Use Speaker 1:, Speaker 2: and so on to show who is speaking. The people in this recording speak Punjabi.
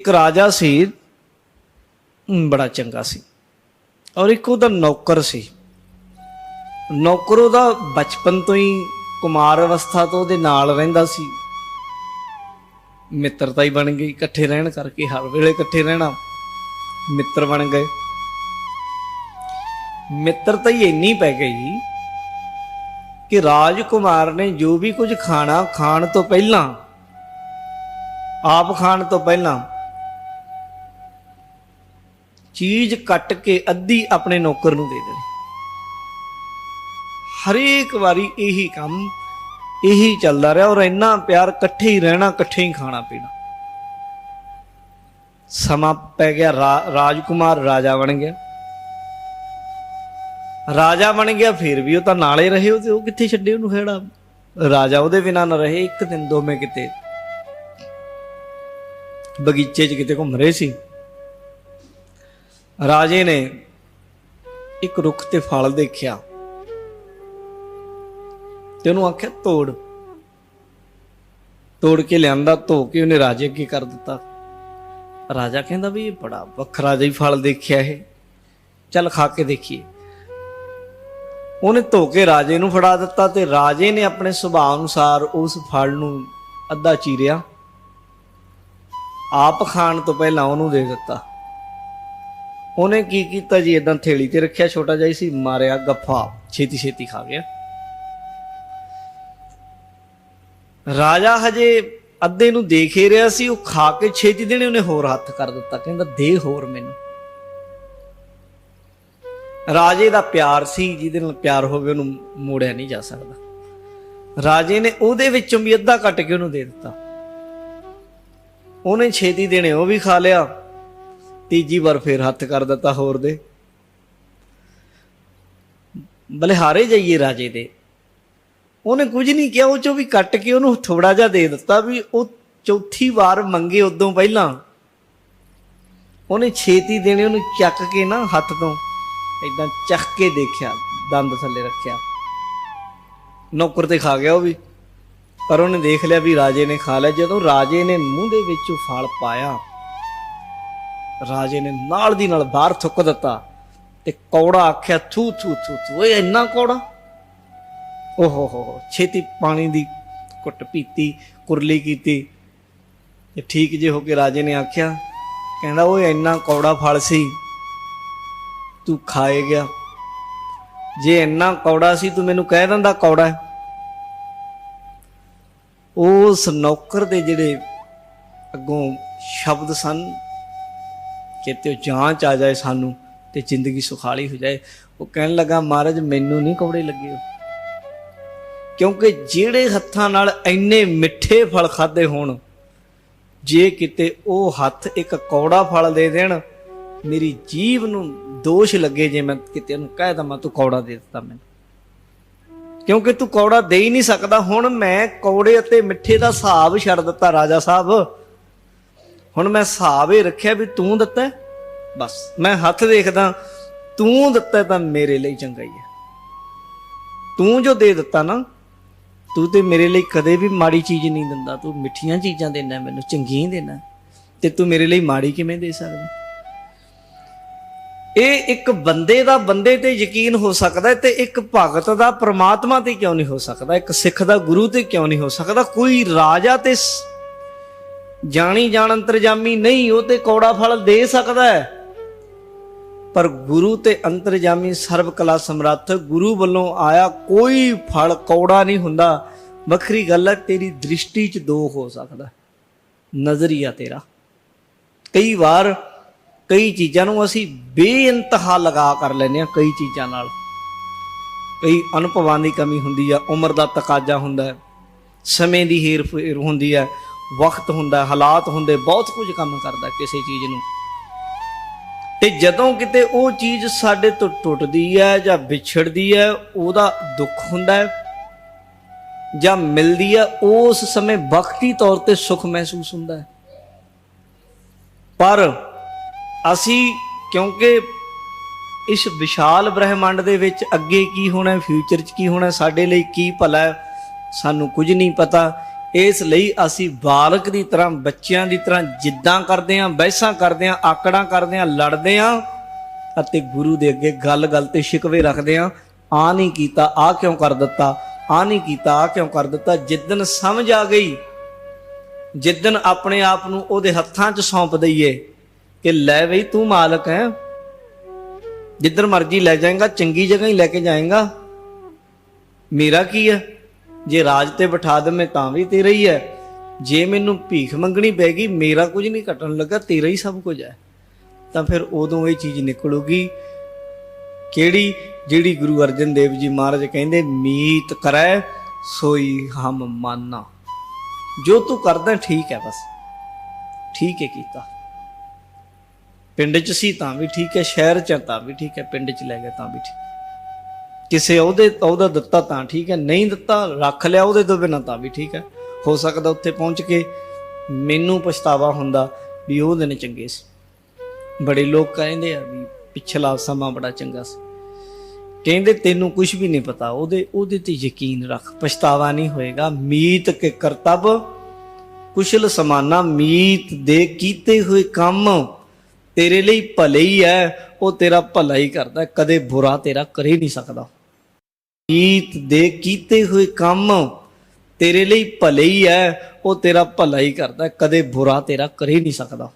Speaker 1: ਇੱਕ ਰਾਜਾ ਸੀ ਬੜਾ ਚੰਗਾ ਸੀ। ਔਰ ਇੱਕ ਉਹਦਾ ਨੌਕਰ ਸੀ। ਨੌਕਰ ਉਹਦਾ ਬਚਪਨ ਤੋਂ ਹੀ ਕੁਮਾਰ ਅਵਸਥਾ ਤੋਂ ਉਹਦੇ ਨਾਲ ਰਹਿੰਦਾ ਸੀ। ਮਿੱਤਰਤਾ ਹੀ ਬਣ ਗਈ, ਇਕੱਠੇ ਰਹਿਣ ਕਰਕੇ ਹਰ ਵੇਲੇ ਇਕੱਠੇ ਰਹਿਣਾ ਮਿੱਤਰ ਬਣ ਗਏ। ਮਿੱਤਰਤਾ ਹੀ ਇੰਨੀ ਪੈ ਗਈ ਕਿ ਰਾਜਕੁਮਾਰ ਨੇ ਜੋ ਵੀ ਕੁਝ ਖਾਣਾ, ਖਾਣ ਤੋਂ ਪਹਿਲਾਂ, ਆਪ ਖਾਣ ਤੋਂ ਪਹਿਲਾਂ ਚੀਜ਼ ਕੱਟ ਕੇ ਅੱਧੀ ਆਪਣੇ ਨੌਕਰ ਨੂੰ ਦੇ ਦੇਣੀ ਹਰੇਕ ਵਾਰੀ ਇਹੀ ਕੰਮ ਇਹੀ ਚੱਲਦਾ ਰਿਹਾ ਔਰ ਇੰਨਾ ਪਿਆਰ ਇਕੱਠੇ ਹੀ ਰਹਿਣਾ, ਇਕੱਠੇ ਹੀ ਖਾਣਾ ਪੀਣਾ। ਸਮਾਂ ਪੈ ਗਿਆ, ਰਾ- ਰਾਜਕੁਮਾਰ ਰਾਜਾ ਬਣ ਗਿਆ। ਰਾਜਾ ਬਣ ਗਿਆ, ਫਿਰ ਵੀ ਉਹ ਤਾਂ ਨਾਲੇ ਰਹੇ, ਉਹ ਤੇ ਉਹ ਕਿੱਥੇ ਛੱਡੇ ਉਹਨੂੰ ਖੇੜਾ ਰਾਜਾ ਉਹਦੇ ਬਿਨਾਂ ਨਾ ਰਹੇ, ਇੱਕ ਦਿਨ ਦੋਵੇਂ ਕਿਤੇ ਬਗੀਚੇ 'ਚ ਕਿਤੇ ਘੁੰਮ ਰਹੇ ਸੀ। ਰਾਜੇ ਨੇ ਇੱਕ ਰੁੱਖ ਤੇ ਫਲ ਦੇਖਿਆ ਤੇ ਉਹਨੂੰ ਆਖਿਆ, ਤੋੜ। ਤੋੜ ਕੇ ਲਿਆਂਦਾ, ਧੋ ਕੇ ਉਹਨੇ ਰਾਜੇ ਅੱਗੇ ਕਰ ਦਿੱਤਾ। ਰਾਜਾ ਕਹਿੰਦਾ ਵੀ ਇਹ ਬੜਾ ਵੱਖਰਾ ਜਿਹਾ ਫਲ ਦੇਖਿਆ ਇਹ। ਚੱਲ ਖਾ ਕੇ ਦੇਖੀਏ। ਉਹਨੇ ਧੋ ਕੇ ਰਾਜੇ ਨੂੰ ਫੜਾ ਦਿੱਤਾ ਤੇ ਰਾਜੇ ਨੇ ਆਪਣੇ ਸੁਭਾਅ ਅਨੁਸਾਰ ਉਸ ਫਲ ਨੂੰ ਅੱਧਾ ਚੀਰਿਆ। ਆਪ ਖਾਣ ਤੋਂ ਪਹਿਲਾਂ ਉਹਨੂੰ ਦੇ ਦਿੱਤਾ। ਉਹਨੇ ਕੀ ਕੀਤਾ ਜੀ? ਇਦਾਂ ਥੇਲੀ ਤੇ ਰੱਖਿਆ, ਛੋਟਾ ਜਿਹਾ ਸੀ, ਮਾਰਿਆ, ਗੱਫਾ। ਛੇਤੀ ਛੇਤੀ ਖਾ ਗਿਆ। ਰਾਜਾ ਹਜੇ ਅੱਧੇ ਨੂੰ ਦੇਖ ਹੀ ਰਿਹਾ ਸੀ, ਉਹ ਖਾ ਕੇ ਛੇਤੀ ਦੇਣੇ ਉਹਨੇ ਹੋਰ ਹੱਥ ਕਰ ਦਿੱਤਾ। ਕਹਿੰਦਾ, ਦੇ ਹੋਰ ਮੈਨੂੰ। ਰਾਜੇ ਦਾ ਪਿਆਰ ਸੀ, ਜਿਹਦੇ ਨਾਲ ਪਿਆਰ ਹੋਵੇ ਉਹਨੂੰ ਮੋੜਿਆ ਨਹੀਂ ਜਾ ਸਕਦਾ। ਰਾਜੇ ਨੇ ਉਹਦੇ ਵਿੱਚੋਂ ਵੀ ਅੱਧਾ ਕੱਟ ਕੇ ਉਹਨੂੰ ਦੇ ਦਿੱਤਾ। ਉਹਨੇ ਛੇਤੀ ਦੇਣੇ ਉਹ ਵੀ ਖਾ ਲਿਆ। ਤੀਜੀ ਵਾਰ ਫੇਰ ਹੱਥ ਕਰ ਦਿੱਤਾ ਹੋਰ ਦੇ। ਬਲਿਹਾਰੇ ਜਾਈਏ ਰਾਜੇ ਦੇ। ਉਹਨੇ ਕੁਝ ਨਹੀਂ ਕਿਹਾ, ਉਹ ਚੋਂ ਵੀ ਕੱਟ ਕੇ ਉਹਨੂੰ ਥੋੜਾ ਜਿਹਾ ਦੇ ਦਿੱਤਾ ਵੀ ਉਹ ਚੌਥੀ ਵਾਰ ਮੰਗੇ ਉਦੋਂ ਪਹਿਲਾਂ। ਉਹਨੇ ਛੇਤੀ ਦੇਣੇ, ਉਹਨੂੰ ਚੱਕ ਕੇ ਨਾ ਹੱਥ ਤੋਂ ਇਦਾਂ ਚੱਕ ਕੇ ਦੇਖਿਆ, ਦੰਦ ਥੱਲੇ ਰੱਖਿਆ। ਨੌਕਰ ਤੇ ਖਾ ਗਿਆ ਉਹ ਵੀ। ਪਰ ਉਹਨੇ ਦੇਖ ਲਿਆ ਵੀ ਰਾਜੇ ਨੇ ਖਾ ਲਿਆ। ਜਦੋਂ ਰਾਜੇ ਨੇ ਮੂੰਹ ਦੇ ਵਿੱਚ ਉਹ ਫਲ ਪਾਇਆ ਰਾਜੇ ਨੇ ਨਾਲ ਦੀ ਨਾਲ ਬਾਹਰ ਥੁੱਕ ਦਿੱਤਾ ਤੇ ਕੌੜਾ ਆਖਿਆ, ਥੂ ਥੂ ਥੂ ਥੂ, ਓਏ ਇੰਨਾ ਕੌੜਾ? ਓਹੋ ਹੋ ਹੋ, ਛੇਤੀ ਪਾਣੀ ਦੀ ਕੁੱਟ ਪੀਤੀ, ਕੁਰਲੀ ਕੀਤੀ ਤੇ ਠੀਕ ਜੇ ਹੋ ਕੇ ਰਾਜੇ ਨੇ ਆਖਿਆ, ਕਹਿੰਦਾ ਓਏ ਇੰਨਾ ਕੌੜਾ ਫਲ ਸੀ, ਤੂੰ ਖਾਏ ਗਿਆ। ਜੇ ਇੰਨਾ ਕੌੜਾ ਸੀ, ਤੂੰ ਮੈਨੂੰ ਕਹਿ ਦਿੰਦਾ ਕੌੜਾ ਉਸ ਨੌਕਰ ਦੇ ਜਿਹੜੇ ਅੱਗੋਂ ਸ਼ਬਦ ਸਨ ਕਿ ਤੇ ਜਾਂਚ ਆ ਜਾਏ ਸਾਨੂੰ ਤੇ ਜ਼ਿੰਦਗੀ ਸੁਖਾਲੀ ਹੋ ਜਾਏ। ਉਹ ਕਹਿਣ ਲੱਗਾ, ਮਹਾਰਾਜ, ਮੈਨੂੰ ਨਹੀਂ ਕੌੜੇ ਲੱਗੇ ਕਿਉਂਕਿ ਜਿਹੜੇ ਹੱਥਾਂ ਨਾਲ ਇੰਨੇ ਮਿੱਠੇ ਫਲ ਖਾਦੇ ਹੋਣ, ਜੇ ਕਿਤੇ ਉਹ ਹੱਥ ਇੱਕ ਕੌੜਾ ਫਲ ਦੇ ਦੇਣ, ਮੇਰੀ ਜੀਵ ਨੂੰ ਦੋਸ਼ ਲੱਗੇ ਜੇ ਮੈਂ ਕਿਤੇ ਉਹਨੂੰ ਕਹਿ ਦਵਾਂ, ਤੂੰ ਕੌੜਾ ਦੇ ਦਿੱਤਾ ਮੈਨੂੰ। ਕਿਉਂਕਿ ਤੂੰ ਕੌੜਾ ਦੇ ਹੀ ਨਹੀਂ ਸਕਦਾ। ਹੁਣ ਮੈਂ ਕੌੜੇ ਅਤੇ ਮਿੱਠੇ ਦਾ ਹਿਸਾਬ ਛੱਡ ਦਿੱਤਾ ਰਾਜਾ ਸਾਹਿਬ। ਹੁਣ ਮੈਂ ਹਿਸਾਬ ਇਹ ਰੱਖਿਆ ਵੀ ਤੂੰ ਦਿੱਤਾ ਬਸ, ਮੈਂ ਹੱਥ ਦੇਖਦਾ, ਤੂੰ ਦਿੱਤਾ ਤਾਂ ਮੇਰੇ ਲਈ ਚੰਗਾ ਹੀ ਹੈ। ਤੂੰ ਜੋ ਦੇ ਦਿੱਤਾ ਨਾ, ਤੂੰ ਤੇ ਮੇਰੇ ਲਈ ਕਦੇ ਵੀ ਮਾੜੀ ਚੀਜ਼ ਨਹੀਂ ਦਿੰਦਾ, ਤੂੰ ਮਿੱਠੀਆਂ ਚੀਜ਼ਾਂ ਦੇਣਾ ਮੈਨੂੰ ਚੰਗੀਆਂ ਦੇਣਾ ਤੇ ਤੂੰ ਮੇਰੇ ਲਈ ਮਾੜੀ ਕਿਵੇਂ ਦੇ ਸਕਦਾ ਇਹ ਇੱਕ ਬੰਦੇ ਦਾ ਬੰਦੇ ਤੇ ਯਕੀਨ ਹੋ ਸਕਦਾ ਤੇ ਇੱਕ ਭਗਤ ਦਾ, ਪ੍ਰਮਾਤਮਾ ਤੇ ਕਿਉਂ ਨਹੀਂ ਹੋ ਸਕਦਾ? ਇੱਕ ਸਿੱਖ ਦਾ, ਗੁਰੂ ਤੇ ਕਿਉਂ ਨਹੀਂ ਹੋ ਸਕਦਾ? ਕੋਈ ਰਾਜਾ ਤੇ ਜਾਣੀ ਜਾਣ ਅੰਤਰਜਾਮੀ ਨਹੀਂ, ਉਹ ਤੇ ਕੌੜਾ ਫਲ ਦੇ ਸਕਦਾ ਹੈ। ਪਰ ਗੁਰੂ ਤੇ ਅੰਤਰਜਾਮੀ ਸਰਬ ਕਲਾ ਸਮਰੱਥ, ਗੁਰੂ ਵੱਲੋਂ ਆਇਆ ਕੋਈ ਫਲ ਕੌੜਾ ਨਹੀਂ ਹੁੰਦਾ। ਵੱਖਰੀ ਗੱਲ ਹੈ, ਤੇਰੀ ਦ੍ਰਿਸ਼ਟੀ 'ਚ ਦੋ ਹੋ ਸਕਦਾ ਨਜ਼ਰੀਆ ਤੇਰਾ। ਕਈ ਵਾਰ ਕਈ ਚੀਜ਼ਾਂ ਨੂੰ ਅਸੀਂ ਬੇਇੰਤਹਾ ਲਗਾ ਕਰ ਲੈਂਦੇ ਹਾਂ ਕਈ ਚੀਜ਼ਾਂ ਨਾਲ। ਕਈ ਅਨੁਭਵਾਂ ਦੀ ਕਮੀ ਹੁੰਦੀ ਆ, ਉਮਰ ਦਾ ਤਕਾਜ਼ਾ ਹੁੰਦਾ ਹੈ। ਸਮੇਂ ਦੀ ਹੇਰ ਫੇਰ ਹੁੰਦੀ ਹੈ। ਵਕਤ ਹੁੰਦਾ, ਹਾਲਾਤ ਹੁੰਦੇ, ਬਹੁਤ ਕੁਝ ਕੰਮ ਕਰਦਾ ਕਿਸੇ ਚੀਜ਼ ਨੂੰ। ਤੇ ਜਦੋਂ ਕਿਤੇ ਉਹ ਚੀਜ਼ ਸਾਡੇ ਤੋਂ ਟੁੱਟਦੀ ਹੈ ਜਾਂ ਵਿਛੜਦੀ ਹੈ, ਉਹਦਾ ਦੁੱਖ ਹੁੰਦਾ ਹੈ ਜਾਂ ਮਿਲਦੀ ਹੈ, ਉਸ ਸਮੇਂ ਵਕਤੀ ਤੌਰ ਤੇ ਸੁੱਖ ਮਹਿਸੂਸ ਹੁੰਦਾ ਹੈ। ਪਰ ਅਸੀਂ, ਕਿਉਂਕਿ ਇਸ ਵਿਸ਼ਾਲ ਬ੍ਰਹਿਮੰਡ ਦੇ ਵਿੱਚ ਅੱਗੇ ਕੀ ਹੋਣਾ ਫਿਊਚਰ 'ਚ ਕੀ ਹੋਣਾ, ਸਾਡੇ ਲਈ ਕੀ ਭਲਾ ਸਾਨੂੰ ਕੁਝ ਨਹੀਂ ਪਤਾ। ਇਸ ਲਈ ਅਸੀਂ ਬਾਲਕ ਦੀ ਤਰ੍ਹਾਂ, ਬੱਚਿਆਂ ਦੀ ਤਰ੍ਹਾਂ ਜਿੱਦਾਂ ਕਰਦੇ ਆਂ ਬਹਿਸਾਂ ਕਰਦੇ ਆਂ ਆਕੜਾਂ ਕਰਦੇ ਆਂ ਲੜਦੇ ਆਂ ਅਤੇ ਗੁਰੂ ਦੇ ਅੱਗੇ ਗੱਲ-ਗੱਲ ਤੇ ਸ਼ਿਕਵੇ ਰੱਖਦੇ ਆਂ ਆ ਨਹੀਂ ਕੀਤਾ ਆ ਕਿਉਂ ਕਰ ਦਿੱਤਾ? ਆ ਨਹੀਂ ਕੀਤਾ ਆ ਕਿਉਂ ਕਰ ਦਿੱਤਾ? ਜਿੱਦਨ ਸਮਝ ਆ ਗਈ ਜਿੱਦਨ ਆਪਣੇ ਆਪ ਨੂੰ ਉਹਦੇ ਹੱਥਾਂ 'ਚ ਸੌਂਪ ਦਈਏ ਕਿ ਲੈ ਬਈ ਤੂੰ ਮਾਲਕ ਹੈ। ਜਿੱਧਰ ਮਰਜ਼ੀ ਲੈ ਜਾਏਗਾ, ਚੰਗੀ ਜਗ੍ਹਾ ਹੀ ਲੈ ਕੇ ਜਾਏਗਾ। ਮੇਰਾ ਕੀ ਹੈ? ਜੇ ਰਾਜ ਤੇ ਬਿਠਾ ਦਵੇਂ ਤਾਂ ਵੀ ਤੇਰਾ ਹੀ ਹੈ। ਜੇ ਮੈਨੂੰ ਭੀਖ ਮੰਗਣੀ ਪੈਗੀ ਮੇਰਾ ਕੁਝ ਨਹੀਂ ਘਟਣ ਲੱਗਾ, ਤੇਰਾ ਹੀ ਸਭ ਕੁਝ ਹੈ। ਤਾਂ ਫਿਰ ਉਦੋਂ ਇਹ ਚੀਜ਼ ਨਿਕਲੂਗੀ, ਕਿਹੜੀ ਜਿਹੜੀ ਗੁਰੂ ਅਰਜਨ ਦੇਵ ਜੀ ਮਹਾਰਾਜ ਕਹਿੰਦੇ, ਮੀਤ ਕਰੈ, ਸੋਈ ਹਮ ਮਾਨਾ। ਜੋ ਤੂੰ ਕਰਦਾ, ਠੀਕ ਹੈ ਬਸ। ਠੀਕ ਹੈ ਕੀਤਾ। ਪਿੰਡ 'ਚ ਸੀ ਤਾਂ ਵੀ ਠੀਕ ਹੈ, ਸ਼ਹਿਰ 'ਚ ਤਾਂ ਵੀ ਠੀਕ ਹੈ, ਪਿੰਡ 'ਚ ਲੈ ਗਿਆ ਤਾਂ ਵੀ ਠੀਕ। ਕਿਸੇ ਉਹਦੇ ਉਹਦਾ ਦਿੱਤਾ ਤਾਂ ਠੀਕ ਹੈ, ਨਹੀਂ ਦਿੱਤਾ ਰੱਖ ਲਿਆ ਉਹਦੇ ਤੋਂ ਬਿਨਾਂ ਤਾਂ ਵੀ ਠੀਕ ਹੈ। ਹੋ ਸਕਦਾ ਉੱਥੇ ਪਹੁੰਚ ਕੇ ਮੈਨੂੰ ਪਛਤਾਵਾ ਹੁੰਦਾ ਵੀ ਉਹ ਦਿਨ ਚੰਗੇ ਸੀ। ਬੜੇ ਲੋਕ ਕਹਿੰਦੇ ਆ ਵੀ ਪਿਛਲਾ ਸਮਾਂ ਬੜਾ ਚੰਗਾ ਸੀ। ਕਹਿੰਦੇ ਤੈਨੂੰ ਕੁਝ ਵੀ ਨਹੀਂ ਪਤਾ, ਉਹਦੇ ਉਹਦੇ ਤੇ ਯਕੀਨ ਰੱਖ, ਪਛਤਾਵਾ ਨਹੀਂ ਹੋਏਗਾ। ਮੀਤ ਕੇ ਕਰਤਬ ਕੁਸ਼ਲ ਸਮਾਨਾ ਮੀਤ ਦੇ ਕੀਤੇ ਹੋਏ ਕੰਮ ਤੇਰੇ ਲਈ ਭਲੇ ਹੀ ਹੈ, ਉਹ ਤੇਰਾ ਭਲਾ ਹੀ ਕਰਦਾ ਕਦੇ ਬੁਰਾ ਤੇਰਾ ਕਰ ਹੀ ਨਹੀਂ ਸਕਦਾ। ਮੀਤ ਦੇ ਕੀਤੇ ਹੋਏ ਕੰਮ ਤੇਰੇ ਲਈ ਭਲੇ ਹੀ ਹੈ, ਉਹ ਤੇਰਾ ਭਲਾ ਹੀ ਕਰਦਾ ਕਦੇ ਬੁਰਾ ਤੇਰਾ ਕਰ ਹੀ ਨਹੀਂ ਸਕਦਾ।